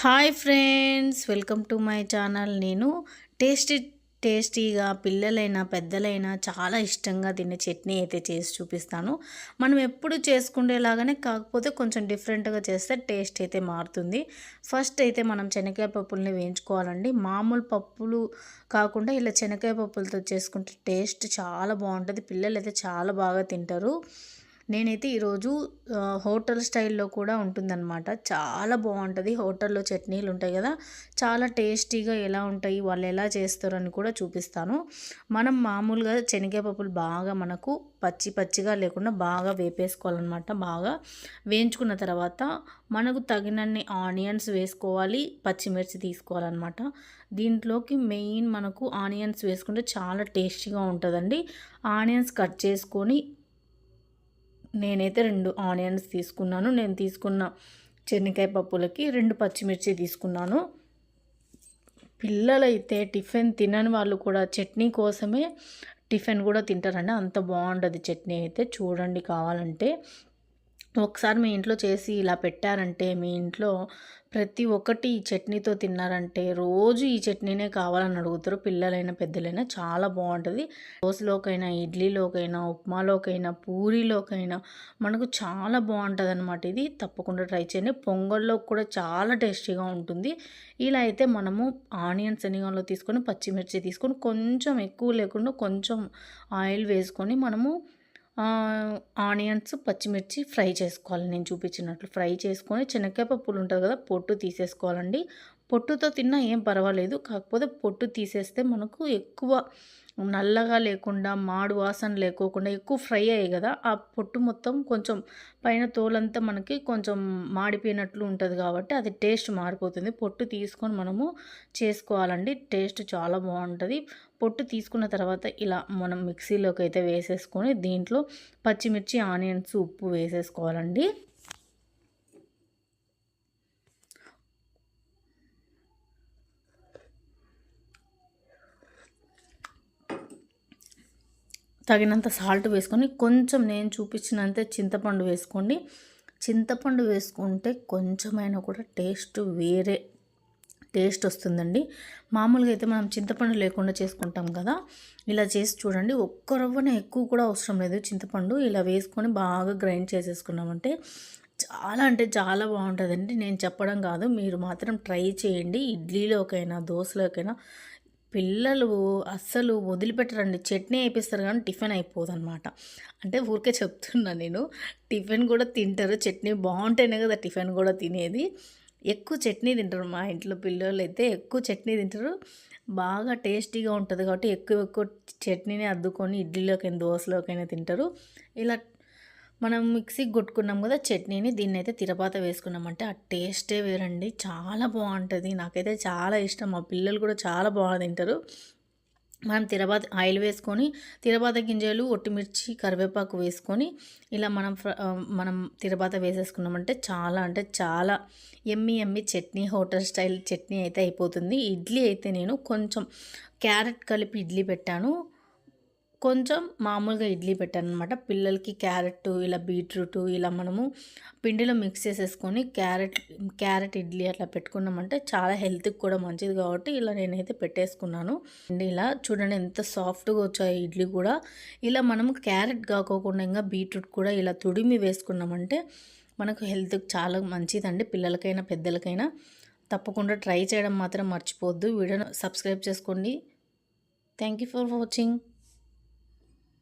Hi friends welcome to my channel. నేను tasty టేస్టీగా పిల్లలైనా పెద్దలైనా చాలా ఇష్టంగా తినే చట్నీ అయితే చేసి చూపిస్తాను. మనం ఎప్పుడు చేసుకునేలాగానే కాకపోతే కొంచెం డిఫరెంట్గా చేస్తే టేస్ట్ అయితే మారుతుంది. ఫస్ట్ అయితే మనం శనగకాయ పప్పుల్ని వేయించుకోవాలండి. మామూలు పప్పులు కాకుండా ఇలా శనగకాయ పప్పులతో చేసుకుంటే టేస్ట్ చాలా బాగుంటుంది. పిల్లలు అయితే చాలా బాగా తింటారు. నేనైతే ఈరోజు హోటల్ స్టైల్లో కూడా ఉంటుందన్నమాట. చాలా బాగుంటుంది. హోటల్లో చట్నీలు ఉంటాయి కదా చాలా టేస్టీగా ఎలా ఉంటాయి వాళ్ళు ఎలా చేస్తారని కూడా చూపిస్తాను. మనం మామూలుగా శనగపప్పులు బాగా మనకు పచ్చి పచ్చిగా లేకుండా బాగా వేపేసుకోవాలన్నమాట. బాగా వేయించుకున్న తర్వాత మనకు తగినన్ని ఆనియన్స్ వేసుకోవాలి పచ్చిమిర్చి తీసుకోవాలన్నమాట. దీంట్లోకి మెయిన్ మనకు ఆనియన్స్ వేసుకుంటే చాలా టేస్టీగా ఉంటుందండి. ఆనియన్స్ కట్ చేసుకొని నేనైతే రెండు ఆనియన్స్ తీసుకున్నాను. నేను తీసుకున్న చెనికాయ పప్పులకి రెండు పచ్చిమిర్చి తీసుకున్నాను. పిల్లలైతే టిఫిన్ తినని వాళ్ళు కూడా చట్నీ కోసమే టిఫిన్ కూడా తింటారండి. అంత బాగుంటుంది చట్నీ అయితే. చూడండి కావాలంటే ఒకసారి మీ ఇంట్లో చేసి ఇలా పెట్టారంటే మీ ఇంట్లో ప్రతి ఒక్కటి ఈ చట్నీతో తిన్నారంటే రోజు ఈ చట్నీనే కావాలని అడుగుతారు. పిల్లలైనా పెద్దలైనా చాలా బాగుంటుంది. దోశలోకైనా ఇడ్లీలోకైనా ఉప్మాలోకైనా పూరీలోకైనా మనకు చాలా బాగుంటుంది అనమాట ఇది తప్పకుండా ట్రై చేయండి. పొంగల్లో కూడా చాలా టేస్టీగా ఉంటుంది. ఇలా అయితే మనము ఆనియన్స్ శనగంలో తీసుకొని పచ్చిమిర్చి తీసుకొని కొంచెం ఎక్కువ లేకుండా కొంచెం ఆయిల్ వేసుకొని మనము ఆనియన్స్ పచ్చిమిర్చి ఫ్రై చేసుకోవాలి. నేను చూపించినట్లు ఫ్రై చేసుకొని శనగకాయ పప్పులు ఉంటుంది కదా పొట్టు తీసేసుకోవాలండి. పొట్టుతో తిన్నా ఏం పర్వాలేదు. కాకపోతే పొట్టు తీసేస్తే మనకు ఎక్కువ నల్లగా లేకుండా మాడు వాసన లేకోకుండా ఎక్కువ ఫ్రై అయ్యాయి కదా. ఆ పొట్టు మొత్తం కొంచెం పైన తోలంతా మనకి కొంచెం మాడిపోయినట్లు ఉంటుంది కాబట్టి అది టేస్ట్ మారిపోతుంది. పొట్టు తీసుకొని మనము చేసుకోవాలండి. టేస్ట్ చాలా బాగుంటుంది. పొట్టు తీసుకున్న తర్వాత ఇలా మనం మిక్సీలోకి అయితే వేసేసుకొని దీంట్లో పచ్చిమిర్చి ఆనియన్స్ ఉప్పు వేసేసుకోవాలండి. తగినంత సాల్ట్ వేసుకొని కొంచెం నేను చూపించినంత చింతపండు వేసుకోండి. చింతపండు వేసుకుంటే కొంచెమైనా కూడా టేస్ట్ వేరే టేస్ట్ వస్తుందండి. మామూలుగా అయితే మనం చింతపండు లేకుండా చేసుకుంటాం కదా. ఇలా చేసి చూడండి. ఒక్క రవ్వనే ఎక్కువ కూడా అవసరం లేదు చింతపండు. ఇలా వేసుకొని బాగా గ్రైండ్ చేసేసుకున్నామంటే చాలా అంటే చాలా బాగుంటుందండి. నేను చెప్పడం కాదు. మీరు మాత్రం ట్రై చేయండి. ఇడ్లీలోకైనా దోశలోకైనా పిల్లలు అస్సలు వదిలిపెట్టరండి. చట్నీ వేపిస్తారు కానీ టిఫిన్ అయిపోదు అనమాట అంటే ఊరికే చెప్తున్నా నేను టిఫిన్ కూడా తింటారు. చట్నీ బాగుంటేనే కదా టిఫిన్ కూడా తినేది. ఎక్కువ చట్నీ తింటారు మా ఇంట్లో పిల్లలు అయితే ఎక్కువ చట్నీ తింటారు. బాగా టేస్టీగా ఉంటుంది కాబట్టి ఎక్కువ ఎక్కువ చట్నీని అద్దుకొని ఇడ్లీలోకైనా దోశలోకైనా తింటారు. ఇలా మనం మిక్సీకి కొట్టుకున్నాం కదా చట్నీని దీన్ని అయితే తిరపాత వేసుకున్నామంటే ఆ టేస్టే వేరండి. చాలా బాగుంటుంది. నాకైతే చాలా ఇష్టం. మా పిల్లలు కూడా చాలా బాగా తింటారు. మనం తిరబాత ఆయిల్ వేసుకొని తిరబాత గింజలు ఒట్టిమిర్చి కరివేపాకు వేసుకొని ఇలా మనం మనం తిరబాత వేసేసుకున్నామంటే చాలా అంటే చాలా ఎమ్మి ఎమ్మి చట్నీ హోటల్ స్టైల్ చట్నీ అయితే అయిపోతుంది. ఇడ్లీ అయితే నేను కొంచెం క్యారెట్ కలిపి ఇడ్లీ పెట్టాను. కొంచెం మామూలుగా ఇడ్లీ పెట్టాను అనమాట పిల్లలకి క్యారెట్ ఇలా బీట్రూట్ ఇలా మనము పిండిలో మిక్స్ చేసేసుకొని క్యారెట్ క్యారెట్ ఇడ్లీ అట్లా పెట్టుకున్నామంటే చాలా హెల్త్కి కూడా మంచిది కాబట్టి ఇలా నేనైతే పెట్టేసుకున్నాను. ఇలా చూడండి ఎంత సాఫ్ట్గా వచ్చాయి ఇడ్లీ కూడా. ఇలా మనము క్యారెట్ కాకోకుండా ఇంకా బీట్రూట్ కూడా ఇలా తుడిమి వేసుకున్నామంటే మనకు హెల్త్కి చాలా మంచిదండి. పిల్లలకైనా పెద్దలకైనా తప్పకుండా ట్రై చేయడం మాత్రం మర్చిపోవద్దు. వీడియోను సబ్స్క్రైబ్ చేసుకోండి. Thank you for watching.